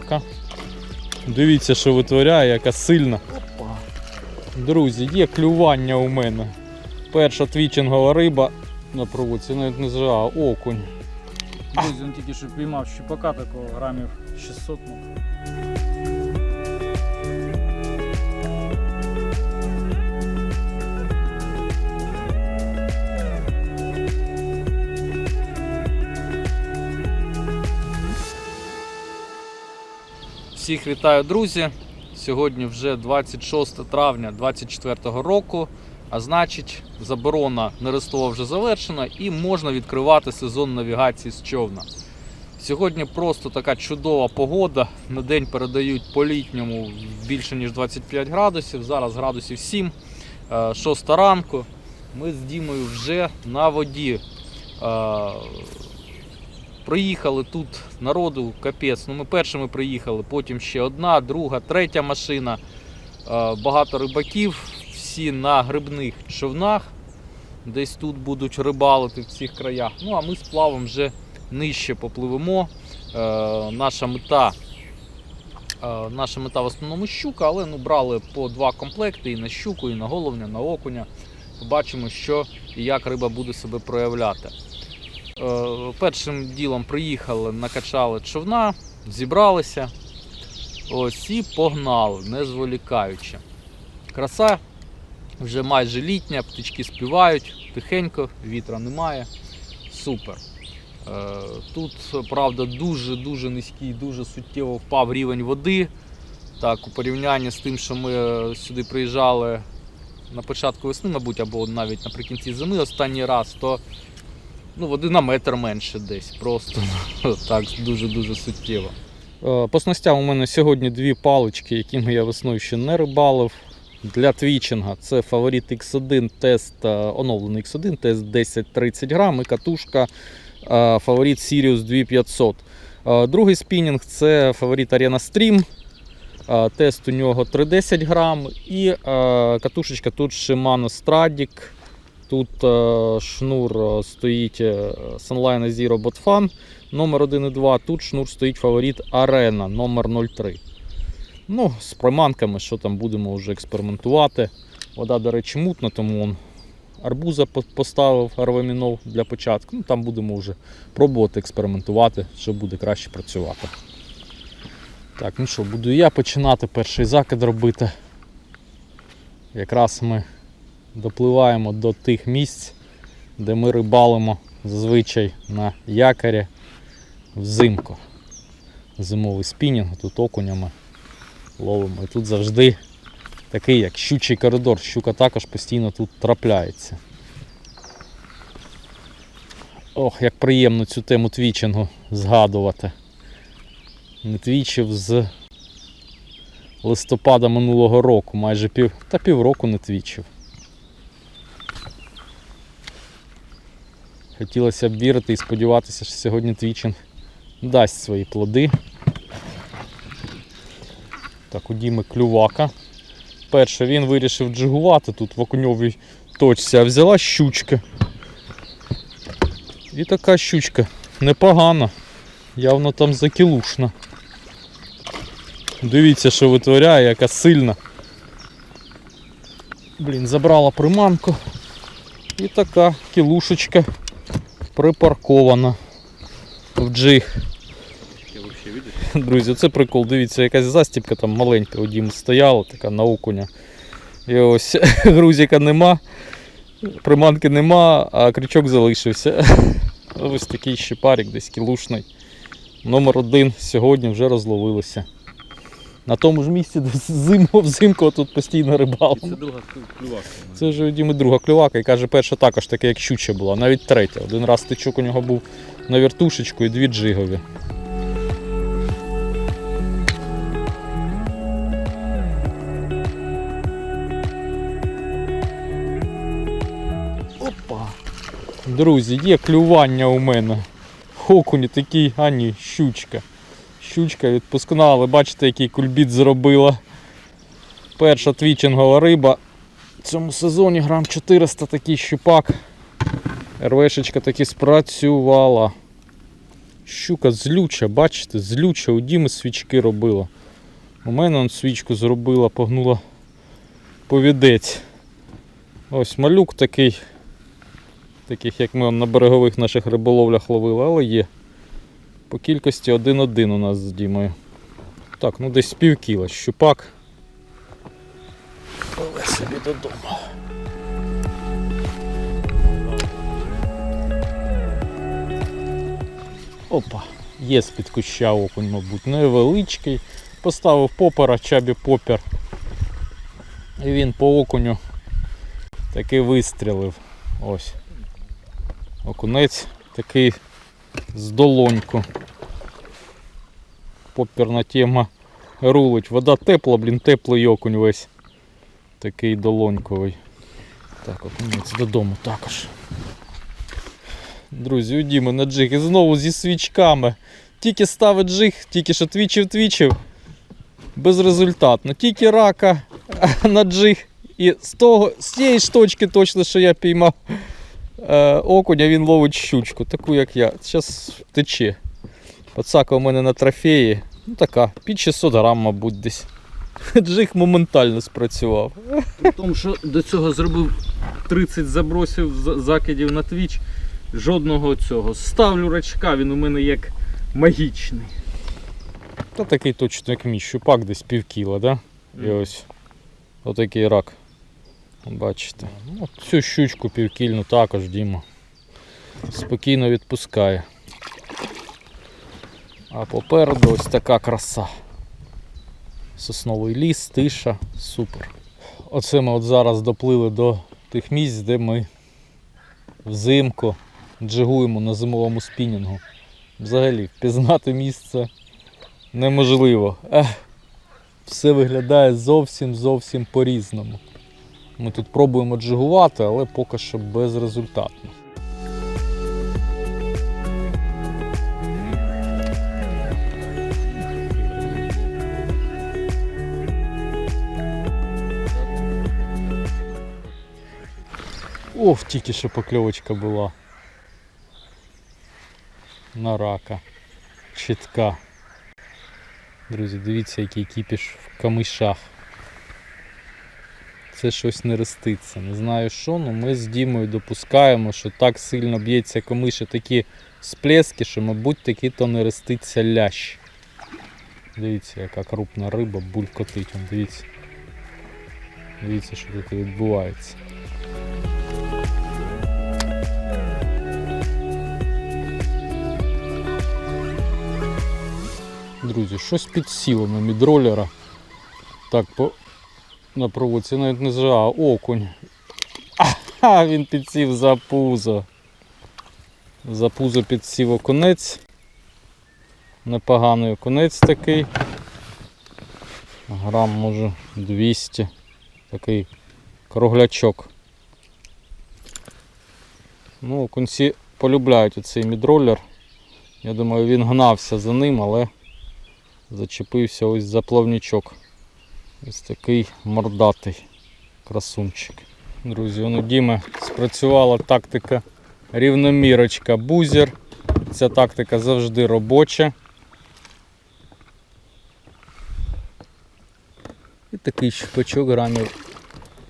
клювака. Дивіться, що витворяє, яка сильна. Друзі, є клювання у мене. Перша твічингова риба на проводці, навіть не зжа, окунь. Друзі, він тільки що піймав щупака такого грамів 600 Всіх вітаю, друзі! Сьогодні вже 26 травня 2024 року. А значить, заборона нерестова вже завершена і можна відкривати сезон навігації з човна. Сьогодні просто така чудова погода. На день передають по літньому більше ніж 25 градусів. Зараз градусів 7, 6 ранку. Ми з Дімою вже на воді. Проїхали тут народу капець. Ну, ми першими приїхали, потім ще одна, друга, третя машина. Багато рибаків, всі на грибних човнах. Десь тут будуть рибалити в цих краях. Ну а ми з плавом вже нижче попливемо. Е, наша мета. е, Наша мета в основному щука, але ну, брали по два комплекти і на щуку, і на головня, на окуня. Побачимо, що і як риба буде себе проявляти. Е, Першим ділом приїхали, накачали човна, зібралися. Ось і погнали, не зволікаючи. Краса вже майже літня, птички співають, тихенько, вітра немає. Супер. Е, Тут, правда, дуже-дуже низький, дуже суттєво впав рівень води. Так, у порівнянні з тим, що ми е, сюди приїжджали на початку весни, мабуть, або навіть наприкінці зими останній раз, то ну, води на метр менше десь. Просто так дуже-дуже суттєво. Е, По снастям у мене сьогодні дві палички, якими я весною ще не рибалив. Для твічинга це фаворит X1 тест, е, оновлений X1, тест 10-30 грам і катушка фаворит Sirius 2500. Е, Другий спінінг це фаворит Arena Stream. Тест у нього 310 грам. І е, катушечка тут Shimano Stradic. Тут е, шнур е, стоїть е, Sunline Zero Bot Fan номер 1 і 2. Тут шнур стоїть фаворит Arena номер 03. Ну, з приманками, що там будемо вже експериментувати. Вода, до речі, мутна, тому он арбуза поставив арвамінов для початку. Ну, там будемо вже пробувати експериментувати, що буде краще працювати. Так, ну що, буду я починати перший закид робити. Якраз ми допливаємо до тих місць, де ми рибалимо зазвичай на якорі взимку. Зимовий спінінг, тут окунями ловимо. І тут завжди такий, як щучий коридор. Щука також постійно тут трапляється. Ох, як приємно цю тему твічингу згадувати. Не твічив з листопада минулого року, майже пів, та півроку не твічив. Хотілося б вірити і сподіватися, що сьогодні твічинг дасть свої плоди. Так, у Діми клювака. Перше, він вирішив джигувати тут в окуньовій точці, а взяла щучка. І така щучка непогана. Явно там закілушна. Дивіться, що витворяє, яка сильна. Блін, забрала приманку. І така кілушечка припаркована в джиг. Друзі, це прикол. Дивіться, якась застіпка там маленька у Діми стояла, така на окуня. І ось грузика нема, приманки нема, а крючок залишився. Ось такий щепарик десь кілушний. Номер один сьогодні вже розловилося. На тому ж місці, де зиму, взимку тут постійно рибалимо. Це друга клювака. Це вже у Діми друга клювака і каже, перша також така, як щуча була, навіть третя. Один раз тичок у нього був на вертушечку і дві джигові. Опа! Друзі, є клювання у мене. Окуні такий, а ні, щучка. Щучка відпускна, але бачите, який кульбіт зробила. Перша твічингова риба в цьому сезоні грам 400 такий щупак. РВшечка таки спрацювала. Щука злюча, бачите, злюча, у Діми свічки робила. У мене он свічку зробила, погнула повідець. Ось малюк такий, таких як ми на берегових наших риболовлях ловили, але є. По кількості один-один у нас з Дімою. Так, ну десь пів кіла щупак. Пливе собі додому. Опа, є з-під куща окунь, мабуть, невеличкий. Поставив попера, чабі попер. І він по окуню таки вистрілив. Ось. Окунець такий з долоньку. Поперна тема рулить. Вода тепла, блін, теплий окунь весь. Такий долоньковий. Так, окунець додому також. Друзі, у Діми на джиг і знову зі свічками. Тільки ставить джиг, тільки що твічив, твічив. Безрезультатно. Тільки рака на джиг. І з, того, з тієї ж точки точно, що я піймав окуня, він ловить щучку, таку як я. Зараз тече. Пацака у мене на трофеї. Ну така, під 600 грам, мабуть, десь. Джиг моментально спрацював. При тому, що до цього зробив 30 забросів закидів на твіч. Жодного цього. Ставлю рачка, він у мене як магічний. Та такий точно як мій щупак, десь пів кіла, да? І ось отакий рак. Бачите. Ну, цю щучку півкільну також Діма. Спокійно відпускає. А попереду ось така краса. Сосновий ліс, тиша, супер. Оце ми от зараз доплили до тих місць, де ми взимку джигуємо на зимовому спінінгу. Взагалі, впізнати місце неможливо. Ех, все виглядає зовсім зовсім по-різному. Ми тут пробуємо джигувати, але поки що безрезультатно. Ох, тільки що покльовочка була. На рака. Чітка. Друзі, дивіться, який кіпіш в камишах. Це щось не реститься. Не знаю що, але ми з Дімою допускаємо, що так сильно б'ється камиша такі сплески, що, мабуть, таки то не реститься лящ. Дивіться, яка крупна риба булькотить. Дивіться. Дивіться, що тут відбувається. Друзі, щось підсіло на мідролера. Так, по... на проводці навіть не зжа, а окунь. Ага, він підсів за пузо. За пузо підсів окунець. Непоганий окунець такий. Грам може 200. Такий круглячок. Ну, окунці полюбляють оцей мідролер. Я думаю, він гнався за ним, але зачепився ось за плавнічок. Ось такий мордатий красунчик. Друзі, у Діми спрацювала тактика рівномірочка бузер. Ця тактика завжди робоча. І такий щупачок грамів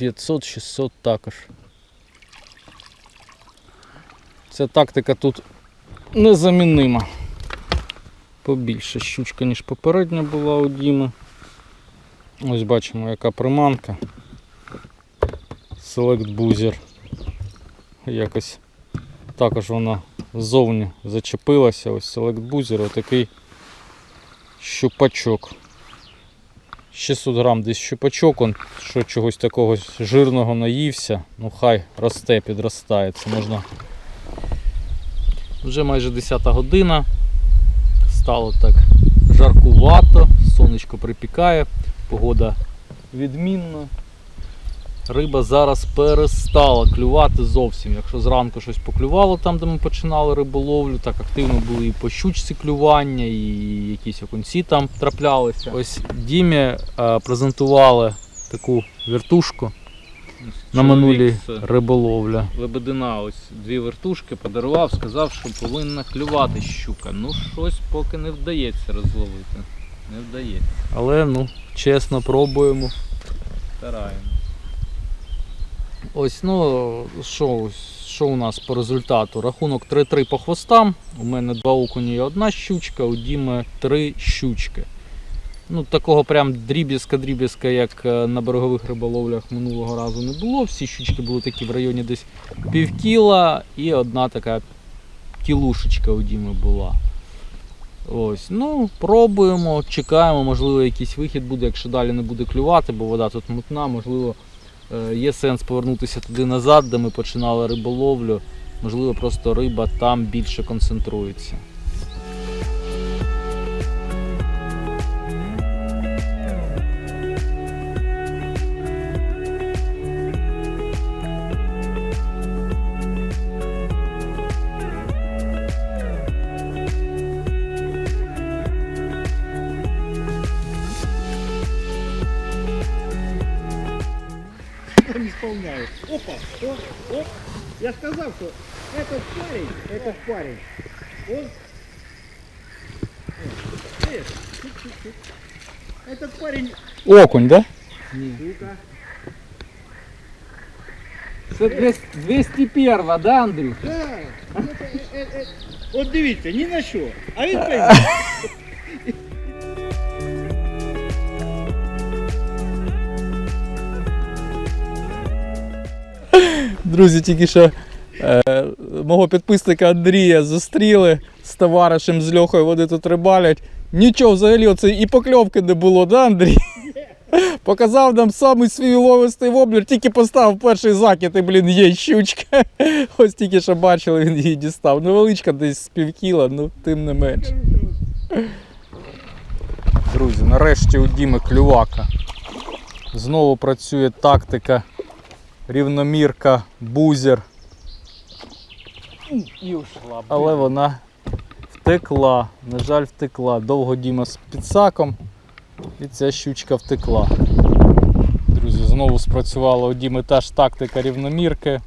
500-600 також. Ця тактика тут незамінима. Побільше щучка, ніж попередня була у Діми. Ось бачимо, яка приманка. Select Boozer. Якось також вона ззовні зачепилася. Ось Select Boozer, отакий щупачок. 600 грам десь щупачок, он, що чогось такого жирного наївся, ну хай росте, підростає. Це можна. Вже майже 10 година. Стало так жаркувато, сонечко припікає, погода відмінна. Риба зараз перестала клювати зовсім. Якщо зранку щось поклювало там, де ми починали риболовлю, так активно були і по щучці клювання, і якісь окунці там траплялися. Ось Дімі е, презентували таку вертушку. чоловік на минулій риболовля. Лебедина ось дві вертушки подарував, сказав, що повинна клювати щука. Ну, щось поки не вдається розловити. Не вдається. Але ну, чесно, пробуємо. Стараємо. Ось, ну, що, що у нас по результату? Рахунок 3-3 по хвостам. У мене два окуні і одна щучка, у Діми три щучки. Ну, такого прям дріб'язка-дріб'язка, як е, на берегових риболовлях минулого разу не було. Всі щучки були такі в районі десь пів кіла і одна така кілушечка у Діми була. Ось, ну, пробуємо, чекаємо, можливо, якийсь вихід буде, якщо далі не буде клювати, бо вода тут мутна, можливо, Е, Є сенс повернутися туди назад, де ми починали риболовлю. Можливо, просто риба там більше концентрується. исполняю. Опа, оп, оп. Я сказал, что этот парень, этот парень, он... О, э, чик-чик-чик. Этот парень, Окунь, да? сука, Це 201, да, Андрій? да, это, э, э, э. От дивіться, ні на що. А він пойме. Друзі, тільки що е, мого підписника Андрія зустріли з товаришем з Льохою, вони тут рибалять. Нічого взагалі оце і покльовки не було, да, Андрій? Показав нам самий свій ловистий воблер, тільки поставив перший закид і, блін, є щучка. Ось тільки що бачили, він її дістав. Невеличка десь з півкіла, ну тим не менш. Друзі, нарешті у Діми клювака. Знову працює тактика рівномірка, бузер. І ушла. Але вона втекла. На жаль, втекла. Довго Діма з підсаком. І ця щучка втекла. Друзі, знову спрацювала у Діми та ж тактика рівномірки.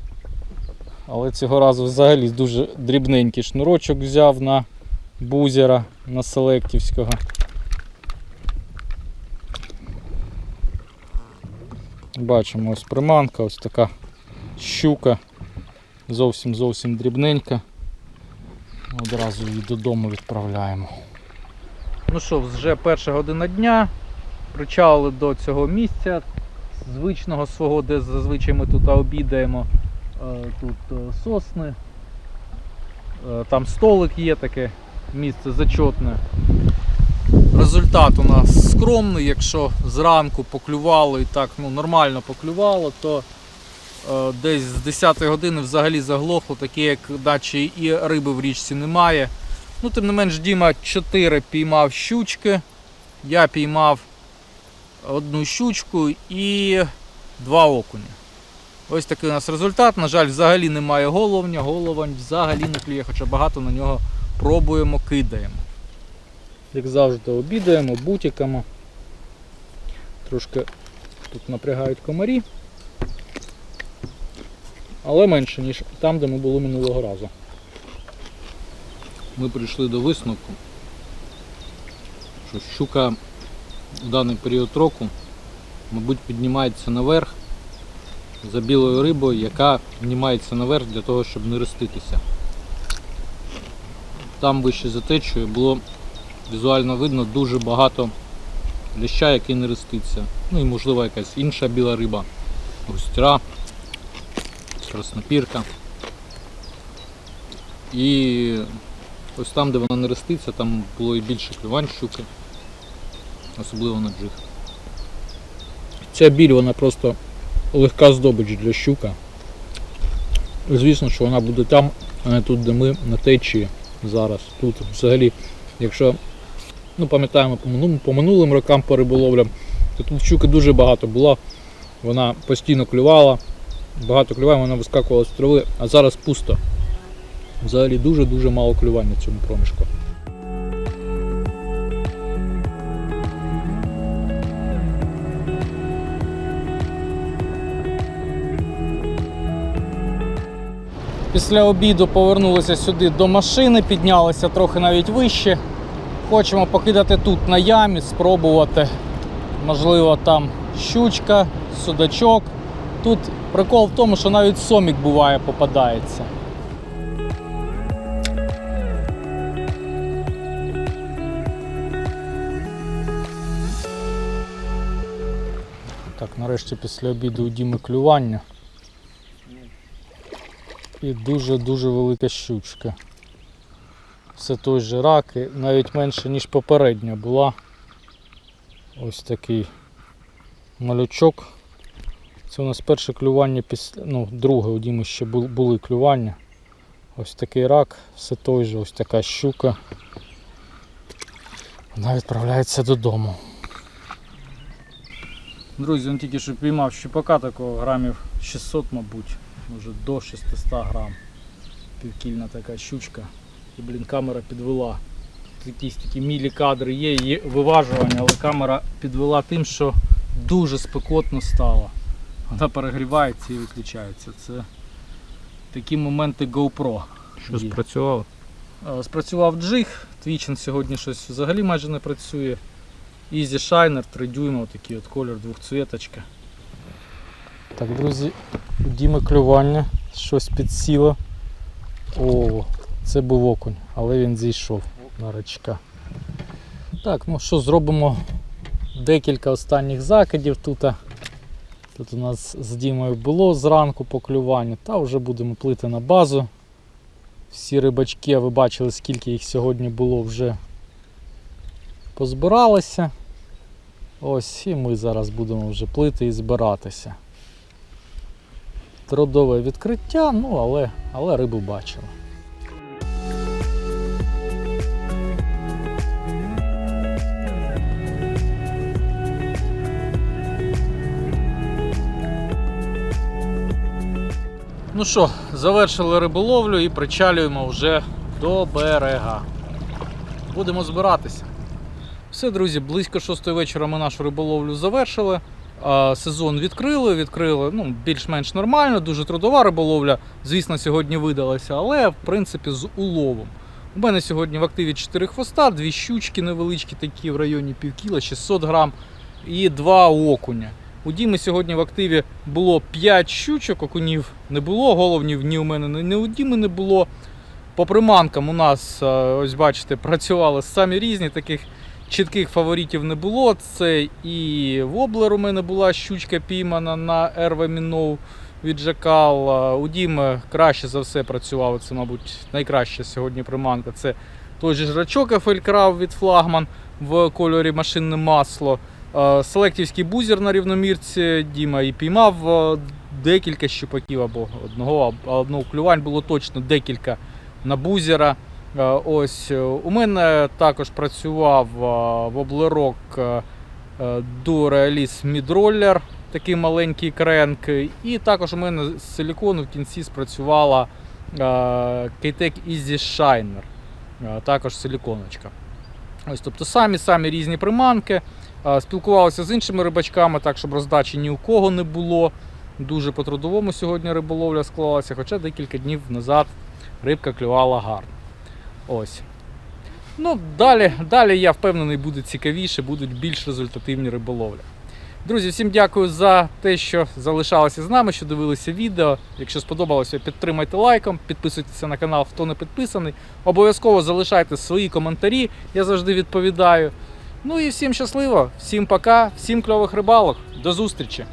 Але цього разу взагалі дуже дрібненький шнурочок взяв на бузера на селектівського. Бачимо ось приманка, ось така щука. Зовсім зовсім дрібненька. Одразу її додому відправляємо. Ну що, вже перша година дня. Причалили до цього місця звичного свого, де зазвичай ми тут обідаємо. Е, Тут е, сосни. Е, Там столик є таке місце зачетне. Результат у нас скромний. Якщо зранку поклювало і так ну, нормально поклювало, то е, десь з 10 години взагалі заглохло, таке як наче і риби в річці немає. Ну, тим не менш, Діма 4 піймав щучки, я піймав одну щучку і два окуня. Ось такий у нас результат. На жаль, взагалі немає головня, головань взагалі не клює, хоча багато на нього пробуємо, кидаємо. Як завжди, обідаємо бутиками. Трошки тут напрягають комарі. Але менше, ніж там, де ми були минулого разу. Ми прийшли до висновку, що щука в даний період року, мабуть, піднімається наверх за білою рибою, яка піднімається наверх для того, щоб не роститися. Там вище за течею було візуально видно дуже багато ляща, який не роститься. Ну і можливо якась інша біла риба, густра, краснопірка. І ось там, де вона не роститься, там було і більше клювань щуки, особливо на джиг. Ця біль вона просто легка здобич для щука. Звісно, що вона буде там, а не тут, де ми на течії зараз. Тут взагалі, якщо ну, пам'ятаємо по минулим, рокам по риболовлям, то тут щуки дуже багато було. Вона постійно клювала, багато клювань, вона вискакувала з трави, а зараз пусто. Взагалі дуже-дуже мало клювань на цьому проміжку. Після обіду повернулися сюди до машини, піднялися трохи навіть вище. Хочемо покидати тут на ямі, спробувати. Можливо, там щучка, судачок. Тут прикол в тому, що навіть сомік буває попадається. Так, нарешті після обіду у Діми клювання. І дуже-дуже велика щучка. Все той же рак, навіть менше, ніж попередня була. Ось такий малючок. Це у нас перше клювання після. Ну, друге у Діми ще були клювання. Ось такий рак, все той же, ось така щука. Вона відправляється додому. Друзі, він тільки що піймав щупака такого грамів 600, мабуть, може до 600 грам. Півкільна така щучка. І, блін, камера підвела. Якісь такі мілі кадри є, є виважування, але камера підвела тим, що дуже спекотно стало. Вона перегрівається і виключається. Це такі моменти GoPro. Що Є. спрацювало? Спрацював джиг, твічин сьогодні щось взагалі майже не працює. Easy Shiner 3 дюйма, такий от колір двохцвіточка. Так, друзі, у Діми клювання, щось підсіло. О, це був окунь, але він зійшов на рачка. Так, ну що, зробимо декілька останніх закидів тут. Тут у нас з Дімою було зранку по клюванню, та вже будемо плити на базу. Всі рибачки, а ви бачили, скільки їх сьогодні було вже позбиралися. Ось і ми зараз будемо вже плити і збиратися. Трудове відкриття, ну але, але рибу бачили. Ну що, завершили риболовлю і причалюємо вже до берега. Будемо збиратися. Все, друзі, близько 6 вечора ми нашу риболовлю завершили. Сезон відкрили, відкрили ну, більш-менш нормально, дуже трудова риболовля. Звісно, сьогодні видалася, але в принципі з уловом. У мене сьогодні в активі 4 хвоста, дві щучки невеличкі, такі в районі півкіла, 600 грам, і два окуня. У Діми сьогодні в активі було 5 щучок, окунів не було, головнів ні у мене, ні у Діми не було. По приманкам у нас, е, ось бачите, працювали самі різні, таких чітких фаворитів не було. Це і воблер у мене була щучка піймана на RV Мінов від Жакал. Е, У Діми краще за все працював. Це, мабуть, найкраща сьогодні приманка. Це той же жрачок FL від флагман в кольорі машинне масло. Е, Селектівський бузер на рівномірці Діма і піймав е, декілька щупаків або одного, одного клювань було точно декілька на бузера. Е, Ось у мене також працював е, воблерок Durealis Midroller, такий маленький кренк. І також у мене з силікону в кінці спрацювала K-Tech Easy Shiner, також силіконочка. Ось, тобто самі самі різні приманки. Спілкувалися з іншими рибачками, так щоб роздачі ні у кого не було. Дуже по трудовому сьогодні риболовля склалася, хоча декілька днів назад рибка клювала гарно. Ось. Ну, далі, далі я впевнений, буде цікавіше, будуть більш результативні риболовлі. Друзі, всім дякую за те, що залишалися з нами, що дивилися відео. Якщо сподобалося, підтримайте лайком, підписуйтесь на канал, хто не підписаний. Обов'язково залишайте свої коментарі, я завжди відповідаю. Ну і всім щасливо, всім пока, всім кльових рибалок. До зустрічі!